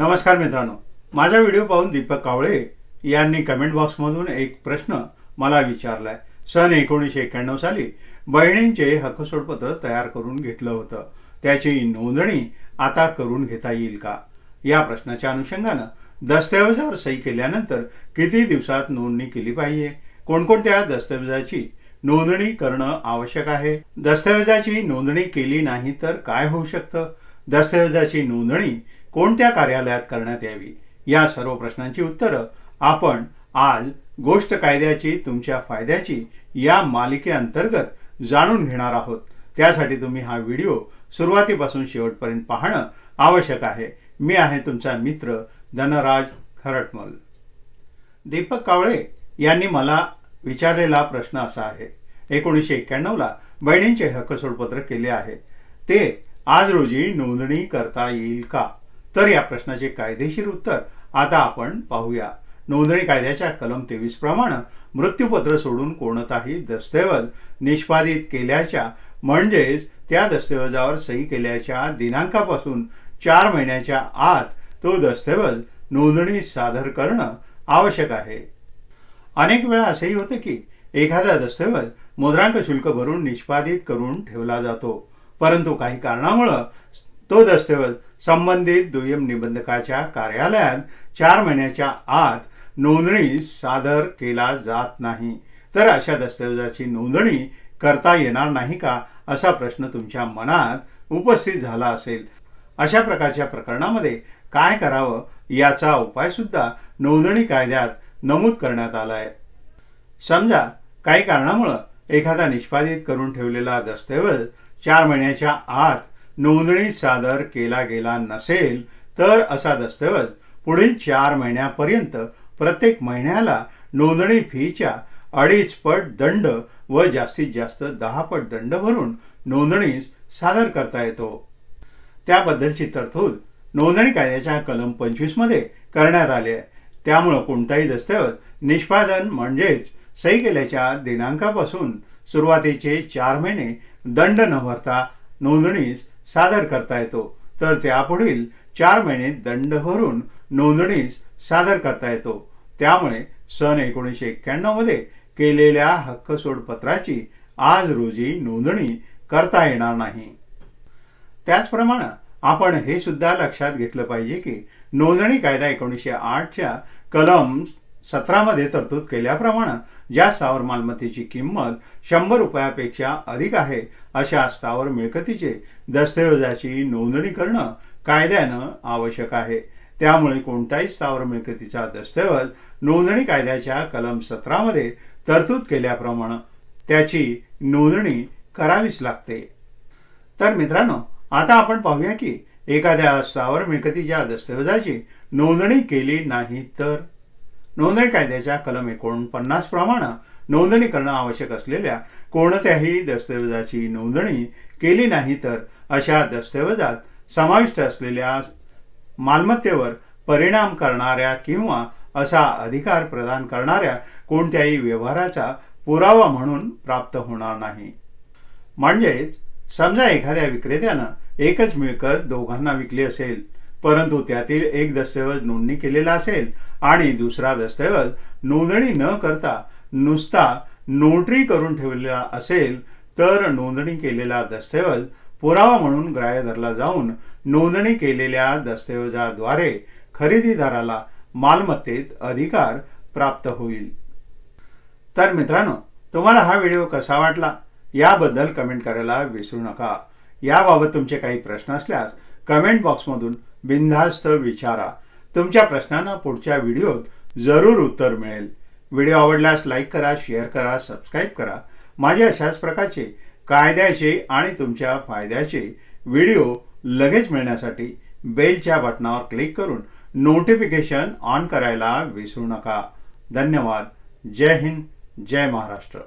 नमस्कार मित्रांनो. माझा व्हिडिओ पाहून दीपक कावळे यांनी कमेंट बॉक्समधून एक प्रश्न मला विचारलाय. सन एकोणीसशे एक्क्याण्णव साली बहिणींचे हक्कसोडपत्र तयार करून घेतलं होतं. त्याची नोंदणी आता करून घेता येईल का? या प्रश्नाच्या अनुषंगानं दस्तऐवजावर सही केल्यानंतर किती दिवसात नोंदणी केली पाहिजे? कोणकोणत्या दस्तऐवजाची नोंदणी करणं आवश्यक आहे? दस्तऐवजाची नोंदणी केली नाही तर काय होऊ शकतं? दस्तऐवजाची नोंदणी कोणत्या कार्यालयात करण्यात यावी? या सर्व प्रश्नांची उत्तरं आपण आज गोष्ट कायद्याची तुमच्या फायद्याची या मालिकेअंतर्गत जाणून घेणार आहोत. त्यासाठी तुम्ही हा व्हिडिओ सुरुवातीपासून शेवटपर्यंत पाहणं आवश्यक आहे. मी आहे तुमचा मित्र धनराज खरटमल. दीपक कावळे यांनी मला विचारलेला प्रश्न असा आहे. एकोणीसशे एक्क्याण्णवला बहिणींचे हक्कसोडपत्र केले आहे. ते आज रोजी नोंदणी करता येईल का? तर या प्रश्नाचे कायदेशीर उत्तर आता आपण पाहूया. नोंदणी कायद्याच्या कलम तेवीस प्रमाणे मृत्यूपत्र सोडून कोणताही दस्तऐवज निष्पादित केल्याच्या म्हणजेच त्या दस्तऐवजावर सही केल्याच्या दिनांकापासून चार महिन्याच्या आत तो दस्तऐवज नोंदणी सादर करणं आवश्यक आहे. अनेक वेळा असेही होते की एखादा दस्तऐवज मुद्रांक शुल्क भरून निष्पादित करून ठेवला जातो. परंतु काही कारणामुळं तो दस्तऐवज संबंधित दुय्यम निबंधकाच्या कार्यालयात चार महिन्याच्या आत नोंदणी सादर केला जात नाही. तर अशा दस्तऐवजाची नोंदणी करता येणार नाही का असा प्रश्न तुमच्या मनात उपस्थित झाला असेल. अशा प्रकारच्या प्रकरणामध्ये काय करावं याचा उपाय सुद्धा नोंदणी कायद्यात नमूद करण्यात आला आहे समजा काही कारणामुळं एखादा निष्पादित करून ठेवलेला दस्तऐवज चार महिन्याच्या आत नोंदणी सादर केला गेला नसेल तर असा दस्तऐवज पुढील चार महिन्यापर्यंत प्रत्येक महिन्याला नोंदणी फीच्या अडीच पट दंड व जास्तीत जास्त दहा पट दंड भरून नोंदणीस सादर करता येतो. त्याबद्दलची तरतूद नोंदणी कायद्याच्या कलम पंचवीसमध्ये करण्यात आली आहे. त्यामुळं कोणताही दस्तऐवज निष्पादन म्हणजेच सही केल्याच्या दिनांकापासून सुरुवातीचे चार महिने दंड न भरता नोंदणीस सादर करता येतो. तर त्यापुढील चार महिने दंड भरून नोंदणीस सादर करता येतो. त्यामुळे सन एकोणीसशे एक्क्याण्णवमध्ये केलेल्या हक्क सोडपत्राची आज रोजी नोंदणी करता येणार नाही. त्याचप्रमाणे आपण हे सुद्धा लक्षात घेतलं पाहिजे की नोंदणी कायदा एकोणीसशे आठच्या कलम सतरामध्ये तरतूद केल्याप्रमाणे ज्या स्थावर मालमत्तेची किंमत शंभर रुपयापेक्षा अधिक आहे अशा स्थावर मिळकतीचे दस्तऐवजाची नोंदणी करणं कायद्यानं आवश्यक आहे. त्यामुळे कोणताही स्थावर मिळकतीचा दस्तऐवज नोंदणी कायद्याच्या कलम सतरामध्ये तरतूद केल्याप्रमाणे त्याची नोंदणी करावीच लागते. तर मित्रांनो आता आपण पाहूया की एखाद्या स्थावर मिळकतीच्या दस्तऐवजाची नोंदणी केली नाही तर नोंदणी कायद्याच्या कलम एकोणपन्नास प्रमाणे नोंदणी करणं आवश्यक असलेल्या कोणत्याही दस्तऐवजाची नोंदणी केली नाही तर अशा दस्तऐवजात समाविष्ट असलेल्या मालमत्तेवर परिणाम करणाऱ्या किंवा असा अधिकार प्रदान करणाऱ्या कोणत्याही व्यवहाराचा पुरावा म्हणून प्राप्त होणार नाही. म्हणजेच समजा एखाद्या विक्रेत्यानं एकच मिळकत दोघांना विकली असेल परंतु त्यातील एक दस्तऐवज नोंदणी केलेला असेल आणि दुसरा दस्तऐवज नोंदणी न करता नुसता नोटरी करून ठेवलेला असेल तर नोंदणी केलेला दस्तऐवज पुरावा म्हणून ग्राह्य धरला जाऊन नोंदणी केलेल्या दस्तऐवजाद्वारे खरेदीदाराला मालमत्तेत अधिकार प्राप्त होईल. तर मित्रांनो तुम्हाला हा व्हिडिओ कसा वाटला? याबद्दल कमेंट करायला विसरू नका. याबाबत तुमचे काही प्रश्न असल्यास कमेंट बॉक्समधून बिनधास्त विचारा. तुमच्या प्रश्नांना पुढच्या व्हिडिओत जरूर उत्तर मिळेल. व्हिडिओ आवडल्यास लाईक करा शेअर करा सबस्क्राईब करा. माझे अशाच प्रकारचे कायद्याचे आणि तुमच्या फायद्याचे व्हिडिओ लगेच मिळण्यासाठी बेलच्या बटनावर क्लिक करून नोटिफिकेशन ऑन करायला विसरू नका. धन्यवाद. जय हिंद. जय महाराष्ट्र.